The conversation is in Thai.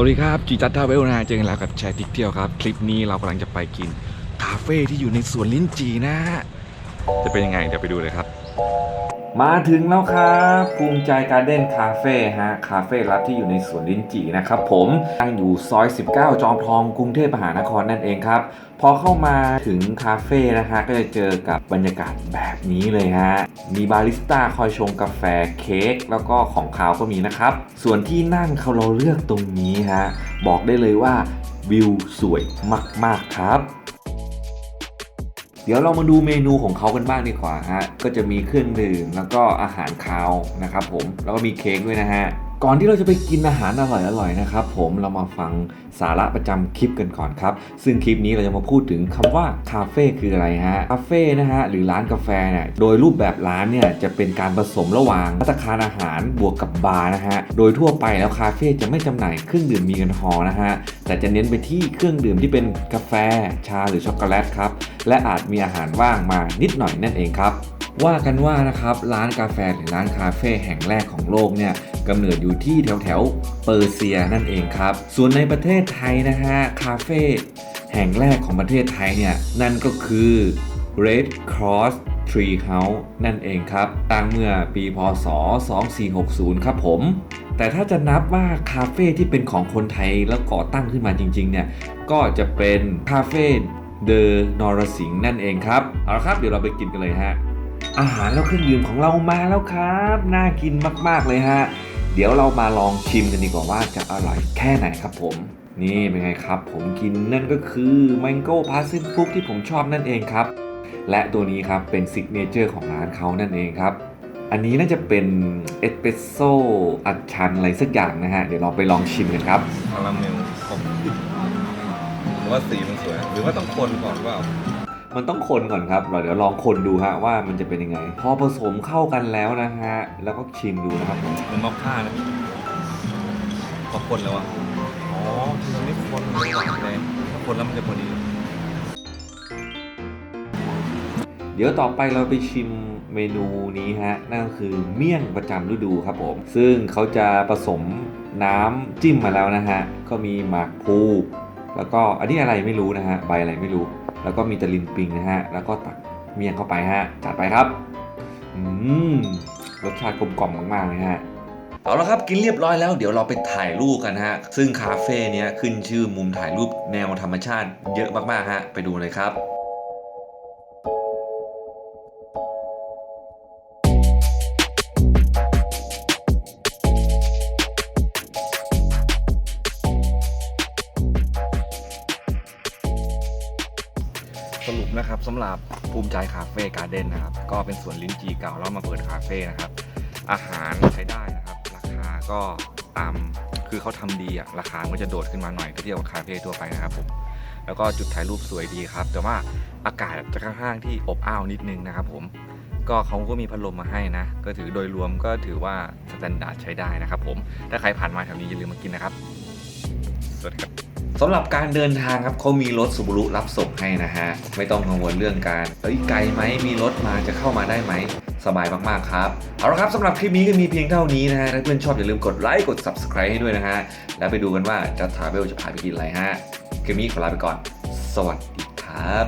วัสดีครับจีจัตทาเวลนะเจอกันแล้วกับแชร์ทิกเที่ยวครับ คลิปนี้เรากำลังจะไปกิน คาเฟ่ที่อยู่ในสวนลิ้นจีนะ จะเป็นยังไงเดี๋ยวไปดูเลยครับ มาถึงแล้วครับภูมิใจการเด้นคาเฟ่ฮะคาเฟ่ลับที่อยู่ในสวนลิ้นจี่นะครับผมตั้งอยู่ซอย 19 จอมทองกรุงเทพมหานครนั่นเองครับ พอเข้ามาถึงคาเฟ่นะฮะก็จะเจอกับบรรยากาศแบบนี้เลยฮะมีบาริสต้าคอยชงกาแฟเค้กแล้วก็ของคาวก็มีนะครับ ส่วนที่นั่งเขาเราเลือกตรงนี้ฮะบอกได้เลยว่าวิวสวยมาก ๆ ครับ เดี๋ยวเรามาดูเมนูของเขากันบ้างดีกว่าฮะก็จะมีเครื่องดื่มแล้วก็อาหารคาวนะครับผมแล้วก็มีเค้กด้วยนะฮะ ก่อนที่เราจะไปกินอาหารอร่อยๆนะครับ ผมเรามาฟังสาระประจำคลิปกันก่อนครับ ซึ่งคลิปนี้เราจะมาพูดถึงคำว่าคาเฟ่คืออะไรฮะคาเฟ่นะฮะหรือร้านกาแฟเนี่ยโดยรูปแบบร้านเนี่ยจะเป็นการผสมระหว่างภัตตาคารอาหารบวกกับบาร์นะฮะโดยทั่วไปแล้วคาเฟ่จะไม่จำหน่ายเครื่องดื่มมีแอลกอฮอล์นะฮะแต่จะเน้นไปที่เครื่องดื่มที่เป็นกาแฟ ชาหรือช็อกโกแลตครับและอาจมีอาหารว่างมานิดหน่อยนั่นเองครับ ว่ากันว่านะครับร้านกาแฟหรือร้านคาเฟ่แห่งแรกของโลกเนี่ยกำเนิดอยู่ที่แถวแถวเปอร์เซียนั่นเองครับ ส่วนในประเทศไทยนะฮะคาเฟ่แห่งแรกของประเทศไทยเนี่ยนั่นก็คือ Red Cross Tree House นั่นเองครับ ตั้งเมื่อปีพศ 2460 ครับผม แต่ถ้าจะนับว่าคาเฟ่ที่เป็นของคนไทยแล้วก่อตั้งขึ้นมาจริงๆเนี่ยก็จะเป็นคาเฟ่เดอนอรสิงห์นั่นเองครับ เอาละครับเดี๋ยวเราไปกินกันเลยฮะ อาหารแล้วเครื่องดื่มของเรามาแล้วครับ น่ากินมากๆเลยฮะ เดี๋ยวเรามาลองชิมกันดีกว่าว่าจะอร่อยแค่ไหนครับผม นี่เป็นไงครับ ผมกินนั่นก็คือแมงโก้พาซิฟุกที่ผมชอบนั่นเองครับ และตัวนี้ครับเป็นซิกเนเจอร์ของร้านเขานั่นเองครับ อันนี้น่าจะเป็นเอสเปรสโซ่อัดชันอะไรสักอย่างนะฮะ เดี๋ยวเราไปลองชิมกันครับคาราเมลผมว่าสีมันสวยหรือว่าต้องคนก่อนว่า มันต้องคนก่อนครับเราเดี๋ยวลองคนดูฮะว่ามันจะเป็นยังไง พอผสมเข้ากันแล้วนะฮะ แล้วก็ชิมดูนะครับผมมันมอคค่านะพอคนแล้วอะอ๋อคือมันไม่คนเลยหวานเลยถ้าคนแล้วมันจะพอดี เดี๋ยวต่อไปเราไปชิมเมนูนี้ฮะ นั่นก็คือเมี่ยงประจำฤดูครับผม ซึ่งเขาจะผสมน้ำจิ้มมาแล้วนะฮะ ก็มีหมากพลู แล้วก็อันนี้อะไรไม่รู้นะฮะใบอะไรไม่รู้ แล้วก็มีตะลินปิงนะฮะแล้วก็ตักเมี่ยงเข้าไปฮะจัดไปครับอืมรสชาติกลมกล่อมมากๆเลยฮะเอาละครับกินเรียบร้อยแล้วเดี๋ยวเราไปถ่ายรูปกันฮะ ซึ่งคาเฟ่เนี้ยขึ้นชื่อมุมถ่ายรูปแนวธรรมชาติเยอะมากๆฮะ ไปดูเลยครับ สรุปนะครับสำหรับภูมิใจคาเฟ่การ์เด้นนะครับ ก็เป็นสวนลิ้นจีเก่าแล้วมาเปิดคาเฟ่นะครับ อาหารใช้ได้นะครับ ราคาก็ตามคือเขาทำดีอะราคามันจะโดดขึ้นมาหน่อยเทียบกับคาเฟ่ทั่วไปนะครับผมแล้วก็จุดถ่ายรูปสวยดีครับ แต่ว่าอากาศจะค่อนข้างที่อบอ้าวนิดนึงนะครับผมก็เขาก็มีพัดลมมาให้นะ ก็ถือโดยรวมก็ถือว่าสแตนดาร์ดใช้ได้นะครับผมถ้าใครผ่านมาแถวนี้อย่าลืมมากินนะครับ สวัสดีครับ สำหรับการเดินทางครับเขามีรถสุบรุรับส่งให้นะฮะ ไม่ต้องกังวลเรื่องการเอ้ยไกลไหมมีรถมาจะเข้ามาได้ไหม สบายมากๆครับ เอาละครับสำหรับคลิปนี้ก็มีเพียงเท่านี้นะฮะ ถ้าเพื่อนชอบอย่าลืมกดไลค์กด subscribe ให้ด้วยนะฮะ แล้วไปดูกันว่าจะทาเบลจะพาไปกินอะไรฮะคลิปนี้ขอลาไปก่อน สวัสดีครับ